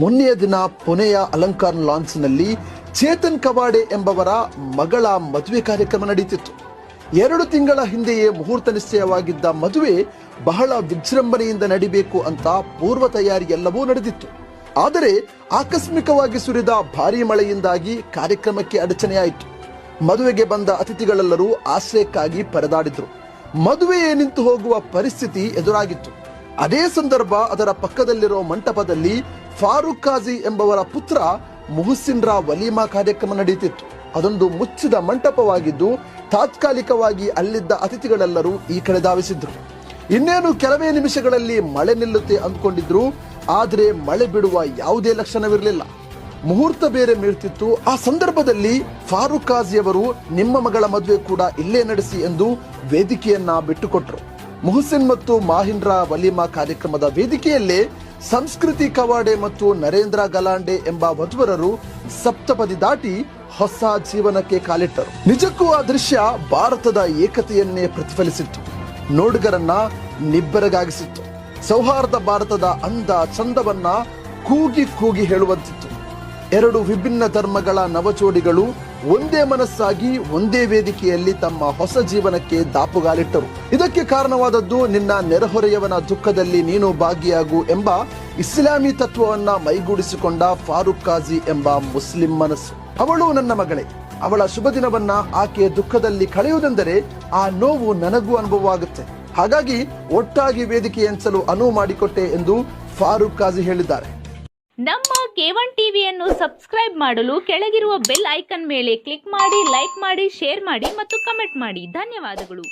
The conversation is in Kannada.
ಮೊನ್ನೆಯ ದಿನ ಪುಣೆಯ ಅಲಂಕಾರ್ ಲಾಂಚ್ನಲ್ಲಿ ಚೇತನ್ ಕವಾಡೆ ಎಂಬವರ ಮಗಳ ಮದುವೆ ಕಾರ್ಯಕ್ರಮ ನಡೆಯುತ್ತಿತ್ತು ಎರಡು ತಿಂಗಳ ಹಿಂದೆಯೇ ಮುಹೂರ್ತ ನಿಶ್ಚಯವಾಗಿದ್ದ ಮದುವೆ ಬಹಳ ವಿಜೃಂಭಣೆಯಿಂದ ನಡಿಬೇಕು ಅಂತ ಪೂರ್ವ ತಯಾರಿ ಎಲ್ಲವೂ ನಡೆದಿತ್ತು. ಆದರೆ ಆಕಸ್ಮಿಕವಾಗಿ ಸುರಿದ ಭಾರೀ ಮಳೆಯಿಂದಾಗಿ ಕಾರ್ಯಕ್ರಮಕ್ಕೆ ಅಡಚಣೆಯಾಯಿತು. ಮದುವೆಗೆ ಬಂದ ಅತಿಥಿಗಳೆಲ್ಲರೂ ಆಶ್ರಯಕ್ಕಾಗಿ ಪರದಾಡಿದ್ರು. ಮದುವೆಯೇ ನಿಂತು ಹೋಗುವ ಪರಿಸ್ಥಿತಿ ಎದುರಾಗಿತ್ತು. ಅದೇ ಸಂದರ್ಭ ಅದರ ಪಕ್ಕದಲ್ಲಿರೋ ಮಂಟಪದಲ್ಲಿ ಫಾರೂಕ್ ಖಾಜಿ ಎಂಬವರ ಪುತ್ರ ಮುಹಸಿನ್ರ ವಲೀಮಾ ಕಾರ್ಯಕ್ರಮ ನಡೆಯುತ್ತಿತ್ತು. ಅದೊಂದು ಮುಚ್ಚಿದ ಮಂಟಪವಾಗಿದ್ದು, ತಾತ್ಕಾಲಿಕವಾಗಿ ಅಲ್ಲಿದ್ದ ಅತಿಥಿಗಳೆಲ್ಲರೂ ಈ ಕಡೆ ಧಾವಿಸಿದ್ರು. ಇನ್ನೇನು ಕೆಲವೇ ನಿಮಿಷಗಳಲ್ಲಿ ಮಳೆ ನಿಲ್ಲುತ್ತೆ ಅಂದ್ಕೊಂಡಿದ್ರು, ಆದರೆ ಮಳೆ ಬಿಡುವ ಯಾವುದೇ ಲಕ್ಷಣವಿರಲಿಲ್ಲ. ಮುಹೂರ್ತ ಬೇರೆ ಮೀಳ್ತಿತ್ತು ಆ ಸಂದರ್ಭದಲ್ಲಿ ಫಾರೂಕ್ ಅವರು ನಿಮ್ಮ ಮಗಳ ಮದುವೆ ಕೂಡ ಇಲ್ಲೇ ನಡೆಸಿ ಎಂದು ವೇದಿಕೆಯನ್ನ ಬಿಟ್ಟುಕೊಟ್ರು. ಮುಹಸಿನ್ ಮತ್ತು ಮಾಹಿಂದ್ರ ವಲೀಮಾ ಕಾರ್ಯಕ್ರಮದ ವೇದಿಕೆಯಲ್ಲೇ ಸಂಸ್ಕೃತಿ ಕವಾಡೆ ಮತ್ತು ನರೇಂದ್ರ ಗಲಾಂಡೆ ಎಂಬ ವಧುವರರು ಸಪ್ತಪದಿ ದಾಟಿ ಹೊಸ ಜೀವನಕ್ಕೆ ಕಾಲಿಟ್ಟರು. ನಿಜಕ್ಕೂ ಆ ದೃಶ್ಯ ಭಾರತದ ಏಕತೆಯನ್ನೇ ಪ್ರತಿಫಲಿಸಿತ್ತು. ನೋಡುಗರನ್ನ ನಿಬ್ಬರಗಾಗಿಸಿತ್ತು. ಸೌಹಾರ್ದ ಭಾರತದ ಅಂದ ಚಂದವನ್ನ ಕೂಗಿ ಕೂಗಿ ಹೇಳುವಂತಿತ್ತು. ಎರಡು ವಿಭಿನ್ನ ಧರ್ಮಗಳ ನವಜೋಡಿಗಳು ಒಂದೇ ಮನಸ್ಸಾಗಿ, ಒಂದೇ ವೇದಿಕೆಯಲ್ಲಿ ತಮ್ಮ ಹೊಸ ಜೀವನಕ್ಕೆ ದಾಪುಗಾಲಿಟ್ಟರು. ಇದಕ್ಕೆ ಕಾರಣವಾದದ್ದು, ನಿನ್ನ ನೆರೆಹೊರೆಯವನ ದುಃಖದಲ್ಲಿ ನೀನು ಭಾಗಿಯಾಗು ಎಂಬ ಇಸ್ಲಾಮಿ ತತ್ವವನ್ನ ಮೈಗೂಡಿಸಿಕೊಂಡ ಫಾರೂಕ್ ಖಾಜಿ ಎಂಬ ಮುಸ್ಲಿಂ ಮನಸ್ಸು. ಅವಳು ನನ್ನ ಮಗಳೇ. ಅವಳ ಶುಭ ದಿನವನ್ನ ಆಕೆಯ ದುಃಖದಲ್ಲಿ ಕಳೆಯುವುದೆಂದರೆ ಆ ನೋವು ನನಗೂ ಅನುಭವವಾಗುತ್ತೆ. ಹಾಗಾಗಿ ಒಟ್ಟಾಗಿ ವೇದಿಕೆ ಎನ್ಸಲು ಅನುವು ಮಾಡಿಕೊಟ್ಟೆ ಎಂದು ಫಾರೂಕ್ ಖಾಜಿ ಹೇಳಿದ್ದಾರೆ. ನಮ್ಮ ಕೇವನ್ ಟಿವಿಯನ್ನು ಸಬ್ಸ್ಕ್ರೈಬ್ ಮಾಡಲು ಕೆಳಗಿರುವ ಬೆಲ್ ಐಕನ್ ಮೇಲೆ ಕ್ಲಿಕ್ ಮಾಡಿ, ಲೈಕ್ ಮಾಡಿ, ಶೇರ್ ಮಾಡಿ ಮತ್ತು ಕಮೆಂಟ್ ಮಾಡಿ. ಧನ್ಯವಾದಗಳು.